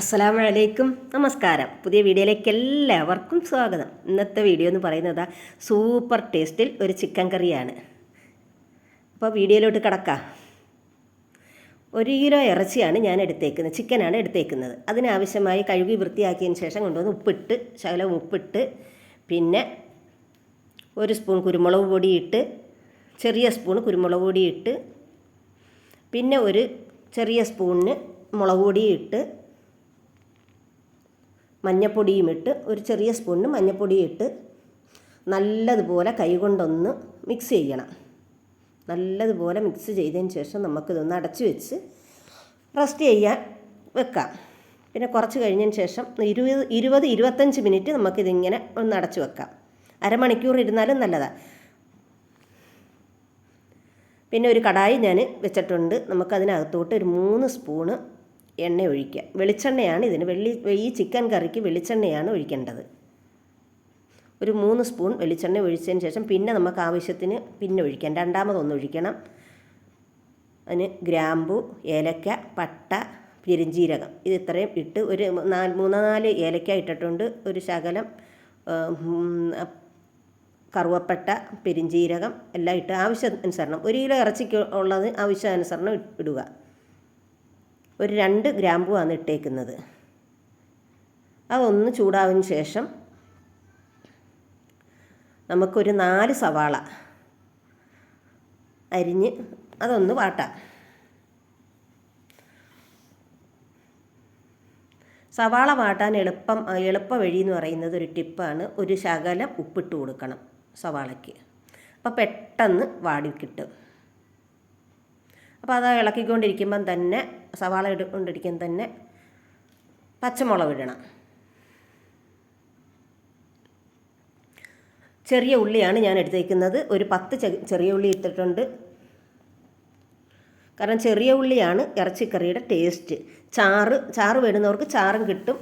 അസ്സലാമു അലൈക്കും നമസ്കാരം. പുതിയ വീഡിയോയിലേക്ക് എല്ലാവർക്കും സ്വാഗതം. ഇന്നത്തെ വീഡിയോ എന്ന് പറയുന്നത് സൂപ്പർ ടേസ്റ്റിൽ ഒരു ചിക്കൻ കറിയാണ്. അപ്പോൾ വീഡിയോയിലോട്ട് കിടക്കാം. ഒരു കിലോ ഇറച്ചിയാണ് ഞാൻ എടുത്തേക്കുന്നത്. ചിക്കനാണ് എടുത്തേക്കുന്നത്. അതിനാവശ്യമായി കഴുകി വൃത്തിയാക്കിയതിന് ശേഷം കൊണ്ടുവന്ന് ഉപ്പിട്ട് ശകലം ഉപ്പിട്ട് പിന്നെ ഒരു സ്പൂൺ കുരുമുളക് പൊടി ഇട്ട് ചെറിയ സ്പൂൺ കുരുമുളക് പൊടി ഇട്ട് പിന്നെ ഒരു ചെറിയ സ്പൂണിന് മുളക് പൊടി ഇട്ട് മഞ്ഞപ്പൊടിയും ഇട്ട് ഒരു ചെറിയ സ്പൂണിന് മഞ്ഞപ്പൊടിയും ഇട്ട് നല്ലതുപോലെ കൈകൊണ്ടൊന്ന് മിക്സ് ചെയ്യണം. നല്ലതുപോലെ മിക്സ് ചെയ്തതിന് ശേഷം നമുക്കിതൊന്ന് അടച്ചു വെച്ച് റെസ്റ്റ് ചെയ്യാൻ വെക്കാം. പിന്നെ കുറച്ച് കഴിഞ്ഞതിന് ശേഷം ഇരുപത് ഇരുപത് ഇരുപത്തഞ്ച് മിനിറ്റ് നമുക്കിതിങ്ങനെ ഒന്ന് അടച്ചു വെക്കാം. അരമണിക്കൂർ ഇരുന്നാലും നല്ലതാണ് പിന്നെ ഒരു കടായി ഞാൻ വെച്ചിട്ടുണ്ട്. നമുക്കതിനകത്തോട്ട് ഒരു മൂന്ന് സ്പൂണ് എണ്ണ ഒഴിക്കുക. വെളിച്ചെണ്ണയാണ് ഇതിന് വെള്ളി ഈ ചിക്കൻ കറിക്ക് വെളിച്ചെണ്ണയാണ് ഒഴിക്കേണ്ടത്. ഒരു മൂന്ന് സ്പൂൺ വെളിച്ചെണ്ണ ഒഴിച്ചതിന് ശേഷം പിന്നെ നമുക്ക് ആവശ്യത്തിന് പിന്നെ ഒഴിക്കാം. രണ്ടാമതൊന്ന് ഒഴിക്കണം. അതിന് ഗ്രാമ്പു ഏലക്ക പട്ട പെരിഞ്ജീരകം ഇത് ഇത്രയും ഇട്ട് ഒരു നാല് മൂന്ന് നാല് ഏലക്ക ഇട്ടിട്ടുണ്ട്. ഒരു ശകലം കറുവപ്പട്ട പെരിഞ്ജീരകം എല്ലാം ഇട്ട് ആവശ്യാനുസരണം. ഒരു കിലോ ഇറച്ചിക്ക് ഉള്ളത് ആവശ്യാനുസരണം ഇടുക. ഒരു രണ്ട് ഗ്രാമ്പുവാണ് ഇട്ടേക്കുന്നത്. അതൊന്ന് ചൂടാവിന് ശേഷം നമുക്കൊരു നാല് സവാള അരിഞ്ഞ് അതൊന്ന് വാട്ടാം. സവാള വാട്ടാൻ എളുപ്പം എളുപ്പ വഴി എന്ന് പറയുന്നത് ഒരു ടിപ്പാണ്. ഒരു ശകലം ഉപ്പിട്ട് കൊടുക്കണം സവാളയ്ക്ക്. അപ്പോൾ പെട്ടെന്ന് വാടി കിട്ടും. അപ്പോൾ അത് ഇളക്കിക്കൊണ്ടിരിക്കുമ്പം തന്നെ സവാള ഇട്ടുകൊണ്ടിരിക്കുമ്പം തന്നെ പച്ചമുളക് ഇടണം. ചെറിയ ഉള്ളിയാണ് ഞാൻ എടുത്തേക്കുന്നത്. ഒരു പത്ത് ചെറിയ ഉള്ളി ഇട്ടിട്ടുണ്ട്. കാരണം ചെറിയ ഉള്ളിയാണ് ഇറച്ചിക്കറിയുടെ ടേസ്റ്റ്. ചാറ് ചാറ് വേണ്ടുന്നവർക്ക് ചാറും കിട്ടും.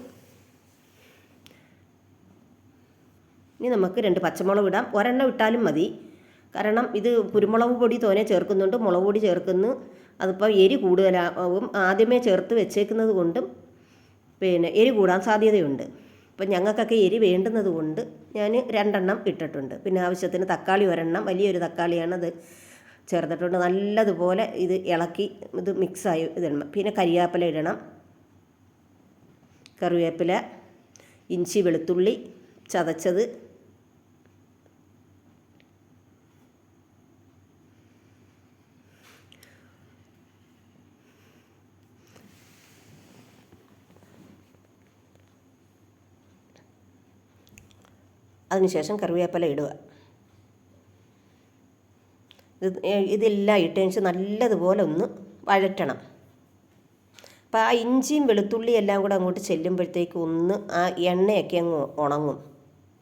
ഇനി നമുക്ക് രണ്ട് പച്ചമുളക് ഇടാം. ഒരെണ്ണം ഇട്ടാലും മതി. കാരണം ഇത് കുരുമുളക് പൊടി തോനെ ചേർക്കുന്നുണ്ട്. മുളക് പൊടി ചേർക്കുന്നു. അതിപ്പോൾ എരി കൂടുതലാവും. ആദ്യമേ ചേർത്ത് വെച്ചേക്കുന്നത് കൊണ്ടും പിന്നെ എരി കൂടാൻ സാധ്യതയുണ്ട്. അപ്പം ഞങ്ങൾക്കൊക്കെ എരി വേണ്ടുന്നത് കൊണ്ട് ഞാൻ രണ്ടെണ്ണം ഇട്ടിട്ടുണ്ട്. പിന്നെ ആവശ്യത്തിന് തക്കാളി ഒരെണ്ണം. വലിയൊരു തക്കാളിയാണ് അത് ചേർത്തിട്ടുണ്ട്. നല്ലതുപോലെ ഇത് ഇളക്കി ഇത് മിക്സായി ഇടണം. പിന്നെ കരിയാപ്പില ഇടണം. കറിവേപ്പില ഇഞ്ചി വെളുത്തുള്ളി ചതച്ചത്. അതിനുശേഷം കറിവേപ്പില ഇടുക. ഇത് ഇതെല്ലാം ഇട്ടതിന് നല്ലതുപോലെ ഒന്ന് വഴറ്റണം. അപ്പോൾ ആ ഇഞ്ചിയും വെളുത്തുള്ളിയും എല്ലാം കൂടെ അങ്ങോട്ട് ചെല്ലുമ്പോഴത്തേക്ക് ഒന്ന് ആ എണ്ണയൊക്കെ അങ്ങ് ഉണങ്ങും.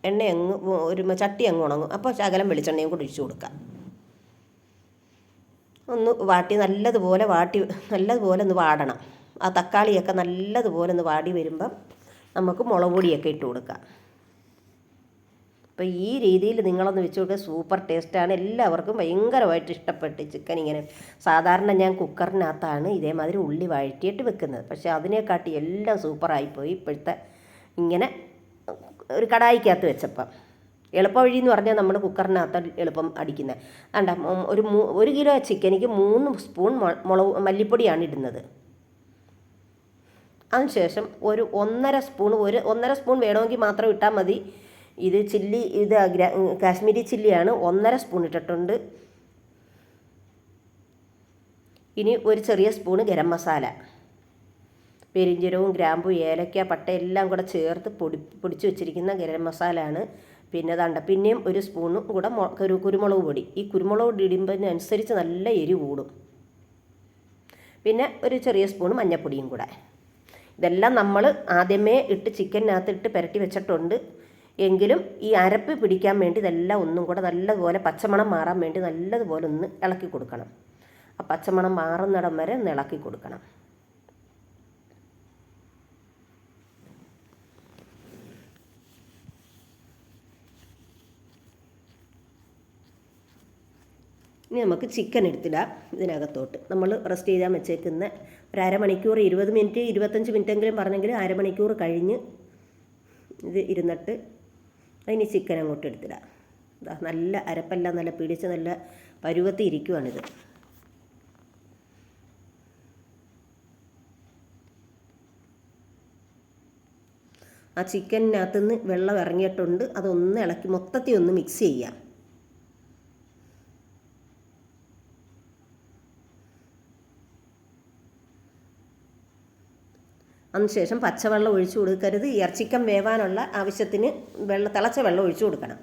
എണ്ണ അങ്ങ് ഒരു ചട്ടി അങ്ങ് ഉണങ്ങും. അപ്പോൾ ശകലം വെളിച്ചെണ്ണയും കൂടി ഒഴിച്ചു കൊടുക്കാം. ഒന്ന് വാട്ടി നല്ലതുപോലെ വാട്ടി നല്ലതുപോലെ ഒന്ന് വാടണം. ആ തക്കാളിയൊക്കെ നല്ലതുപോലെ ഒന്ന് വാടി വരുമ്പം നമുക്ക് മുളക് പൊടിയൊക്കെ ഇട്ട് കൊടുക്കാം. അപ്പോൾ ഈ രീതിയിൽ നിങ്ങളൊന്ന് വെച്ച് നോക്കുക സൂപ്പർ ടേസ്റ്റാണ് എല്ലാവർക്കും ഭയങ്കരമായിട്ട് ഇഷ്ടപ്പെട്ട് ചിക്കൻ ഇങ്ങനെ. സാധാരണ ഞാൻ കുക്കറിനകത്താണ് ഇതേമാതിരി ഉള്ളി വഴറ്റിയിട്ട് വെക്കുന്നത്. പക്ഷേ അതിനെക്കാട്ടി എല്ലാം സൂപ്പറായിപ്പോയി ഇപ്പോഴത്തെ ഇങ്ങനെ ഒരു കടായിക്കകത്ത് വെച്ചപ്പം. എളുപ്പ വഴി എന്ന് പറഞ്ഞാൽ നമ്മൾ കുക്കറിനകത്ത് എളുപ്പം അടിക്കുന്നത് അണ്ട ഒരു ഒരു കിലോ ചിക്കനിക്ക് മൂന്ന് സ്പൂൺ മുളക് മല്ലിപ്പൊടിയാണ് ഇടുന്നത്. അതിനുശേഷം ഒരു ഒന്നര സ്പൂൺ ഒരു ഒന്നര സ്പൂൺ വേണമെങ്കിൽ മാത്രം ഇട്ടാൽ മതി. ഇത് ചില്ലി ഇത് കാശ്മീരി ചില്ലിയാണ്. ഒന്നര സ്പൂൺ ഇട്ടിട്ടുണ്ട്. ഇനി ഒരു ചെറിയ സ്പൂണ് ഗരം മസാല. പെരിഞ്ചീരവും ഗ്രാമ്പു ഏലക്ക പട്ട എല്ലാം കൂടെ ചേർത്ത് പൊടി പൊടിച്ച് വെച്ചിരിക്കുന്ന ഗരം മസാലയാണ്. പിന്നെ തണ്ട പിന്നെയും ഒരു സ്പൂണും കൂടെ ഒരു കുരുമുളക് പൊടി. ഈ കുരുമുളക് പൊടി ഇടുമ്പതിനനുസരിച്ച് നല്ല എരി കൂടും. പിന്നെ ഒരു ചെറിയ സ്പൂൺ മഞ്ഞൾപ്പൊടിയും കൂടെ. ഇതെല്ലാം നമ്മൾ ആദ്യമേ ഇട്ട് ചിക്കനകത്ത് ഇട്ട് പുരട്ടി വെച്ചിട്ടുണ്ട്. എങ്കിലും ഈ അരപ്പ് പിടിക്കാൻ വേണ്ടി ഇതെല്ലാം ഒന്നും കൂടെ നല്ലതുപോലെ പച്ചമണം മാറാൻ വേണ്ടി നല്ലതുപോലെ ഒന്ന് ഇളക്കി കൊടുക്കണം. ആ പച്ചമണം മാറുന്നിടം വരെ ഒന്ന് ഇളക്കി കൊടുക്കണം. ഇനി നമുക്ക് ചിക്കൻ എടുത്തിടാം ഇതിനകത്തോട്ട്. നമ്മൾ റെസ്റ്റ് ചെയ്താൽ വെച്ചേക്കുന്ന ഒരു അരമണിക്കൂർ ഇരുപത് മിനിറ്റ് ഇരുപത്തഞ്ച് മിനിറ്റെങ്കിലും പറഞ്ഞെങ്കിൽ അരമണിക്കൂർ കഴിഞ്ഞ് ഇത് ഇരുന്നിട്ട് അതിന് ചിക്കൻ അങ്ങോട്ട് എടുത്തിടാം. നല്ല അരപ്പെല്ലാം നല്ല പിടിച്ച് നല്ല പരുവത്തി ഇരിക്കുവാണിത്. ആ ചിക്കനകത്തുനിന്ന് വെള്ളം ഇറങ്ങിയിട്ടുണ്ട്. അതൊന്ന് ഇളക്കി മൊത്തത്തിൽ ഒന്ന് മിക്സ് ചെയ്യാം. അതിനുശേഷം പച്ചവെള്ളം ഒഴിച്ചു കൊടുക്കരുത്. ഇറച്ചിക്കം വേവാനുള്ള ആവശ്യത്തിന് വെള്ളം തിളച്ച വെള്ളം ഒഴിച്ചു കൊടുക്കണം.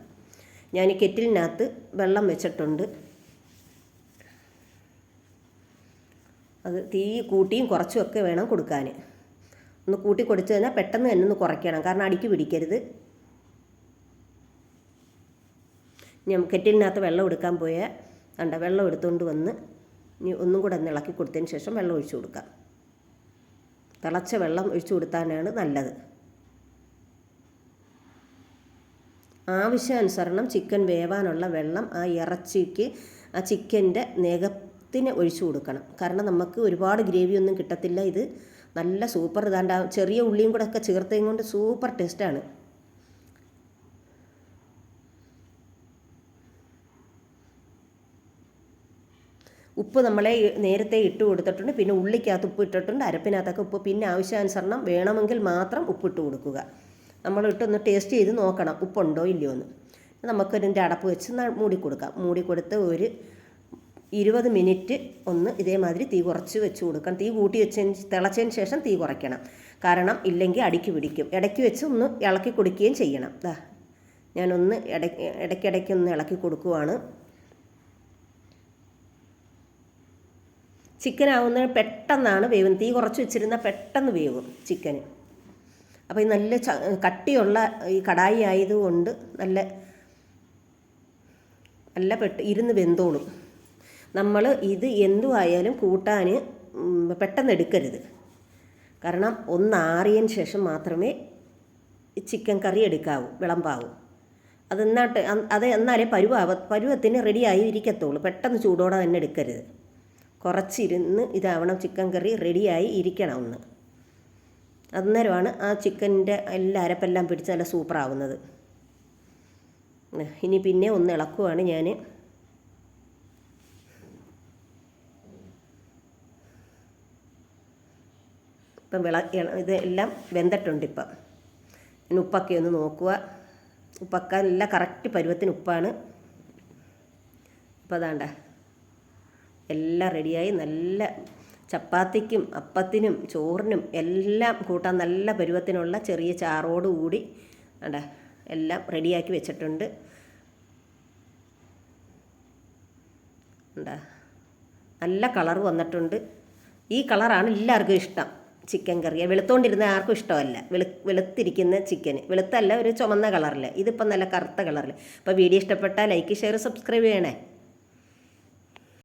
ഞാൻ ഈ കെറ്റിലിനകത്ത് വെള്ളം വെച്ചിട്ടുണ്ട്. അത് തീ കൂട്ടിയും കുറച്ചുമൊക്കെ വേണം കൊടുക്കാൻ. ഒന്ന് കൂട്ടി കൊടുത്തു കഴിഞ്ഞാൽ പെട്ടെന്ന് തന്നെ ഒന്ന് കുറയ്ക്കണം. കാരണം അടിക്ക് പിടിക്കരുത്. ഞാൻ കെറ്റിലിനകത്ത് വെള്ളം എടുക്കാൻ പോയ കണ്ട വെള്ളം എടുത്തുകൊണ്ട് വന്ന് ഇനി ഒന്നും കൂടെ ഒന്ന് ഇളക്കി കൊടുത്തതിന് ശേഷം വെള്ളം ഒഴിച്ചു കൊടുക്കാം. തിളച്ച വെള്ളം ഒഴിച്ചു കൊടുത്താനാണ് നല്ലത്. ആവശ്യാനുസരണം ചിക്കൻ വേവാനുള്ള വെള്ളം ആ ഇറച്ചിക്ക് ആ ചിക്കന്റെ നെകത്തിന് ഒഴിച്ചു കൊടുക്കണം. കാരണം നമുക്ക് ഒരുപാട് ഗ്രേവി ഒന്നും കിട്ടത്തില്ല. ഇത് നല്ല സൂപ്പർ. ഇതാണ്ട് ചെറിയ ഉള്ളിയും കൂടെ ഒക്കെ ചേർത്തതും കൊണ്ട് സൂപ്പർ ടേസ്റ്റാണ്. ഉപ്പ് നമ്മളെ നേരത്തെ ഇട്ട് കൊടുത്തിട്ടുണ്ട് പിന്നെ ഉള്ളിക്കകത്ത് ഉപ്പ് ഇട്ടിട്ടുണ്ട് അരപ്പിനകത്തൊക്കെ ഉപ്പ് പിന്നെ ആവശ്യാനുസരണം വേണമെങ്കിൽ മാത്രം ഉപ്പിട്ട് കൊടുക്കുക. നമ്മൾ ഇട്ടൊന്ന് ടേസ്റ്റ് ചെയ്ത് നോക്കണം ഉപ്പുണ്ടോ ഇല്ലയോ എന്ന്. നമുക്കൊരിന്റെ അടപ്പ് വെച്ച് മൂടി കൊടുക്കാം. മൂടി കൊടുത്ത് ഒരു ഇരുപത് മിനിറ്റ് ഒന്ന് ഇതേമാതിരി തീ കുറച്ച് വെച്ച് കൊടുക്കണം. തീ കൂട്ടി വെച്ചതിന് തിളച്ചതിന് ശേഷം തീ കുറയ്ക്കണം. കാരണം ഇല്ലെങ്കിൽ അടിക്ക് പിടിക്കും. ഇടയ്ക്ക് വെച്ച് ഒന്ന് ഇളക്കി കൊടുക്കുകയും ചെയ്യണം. ഞാനൊന്ന് ഇടയ്ക്ക് ഇടയ്ക്കിടയ്ക്ക് ഒന്ന് ഇളക്കി കൊടുക്കുവാണ്. ചിക്കൻ ആവുന്ന പെട്ടെന്നാണ് വേവുന്നത്. തീ കുറച്ച് വെച്ചിരുന്നാൽ പെട്ടെന്ന് വേവും ചിക്കന്. അപ്പോൾ ഈ നല്ല കട്ടിയുള്ള ഈ കടായി ആയതുകൊണ്ട് നല്ല നല്ല പെട്ട് ഇരുന്ന് വെന്തോളും. നമ്മൾ ഇത് എന്തുമായാലും കൂട്ടാൻ പെട്ടെന്ന് എടുക്കരുത്. കാരണം ഒന്നാറിയതിന് ശേഷം മാത്രമേ ചിക്കൻ കറി എടുക്കാവൂ വിളമ്പാവൂ. അതെന്നാട്ട് അത് എന്നാലേ പരുവാവ പരുവത്തിന് റെഡിയായി ഇരിക്കത്തുള്ളൂ. പെട്ടെന്ന് ചൂടോടെ തന്നെ എടുക്കരുത്. കുറച്ചിരുന്ന് ഇതാവണം ചിക്കൻ കറി റെഡിയായി ഇരിക്കണം ഒന്ന് അന്നേരമാണ് ആ ചിക്കന്റെ എല്ലാ അരപ്പെല്ലാം പിടിച്ച് നല്ല സൂപ്പറാവുന്നത്. ഇനി പിന്നെ ഒന്ന് ഇളക്കുവാണ് ഞാൻ ഇപ്പം വിള ഇത് എല്ലാം വെന്തിട്ടുണ്ട് ഇപ്പം. ഇനി ഉപ്പൊക്കെ ഒന്ന് നോക്കുക. ഉപ്പൊക്കെ നല്ല കറക്റ്റ് പരുവത്തിന് ഉപ്പാണ്. ഇപ്പോൾ അതാണ്ട. എല്ലാം റെഡിയായി നല്ല ചപ്പാത്തിക്കും അപ്പത്തിനും ചോറിനും എല്ലാം കൂട്ടാൻ നല്ല പരുവത്തിനുള്ള ചെറിയ ചാറോട് കൂടി അണ്ട എല്ലാം റെഡിയാക്കി വെച്ചിട്ടുണ്ട്. ഉണ്ടാ നല്ല കളർ വന്നിട്ടുണ്ട്. ഈ കളറാണ് എല്ലാവർക്കും ഇഷ്ടം ചിക്കൻ കറി. വെളുത്തോണ്ടിരുന്ന ആർക്കും ഇഷ്ടമല്ല. വെളു വെളുത്തിരിക്കുന്ന ചിക്കൻ വെളുത്തല്ല ഒരു ചുമന്ന കളറിൽ ഇതിപ്പം നല്ല കറുത്ത കളറിൽ അപ്പോൾ വീഡിയോ ഇഷ്ടപ്പെട്ടാൽ ലൈക്ക് ഷെയർ സബ്സ്ക്രൈബ് ചെയ്യണേ.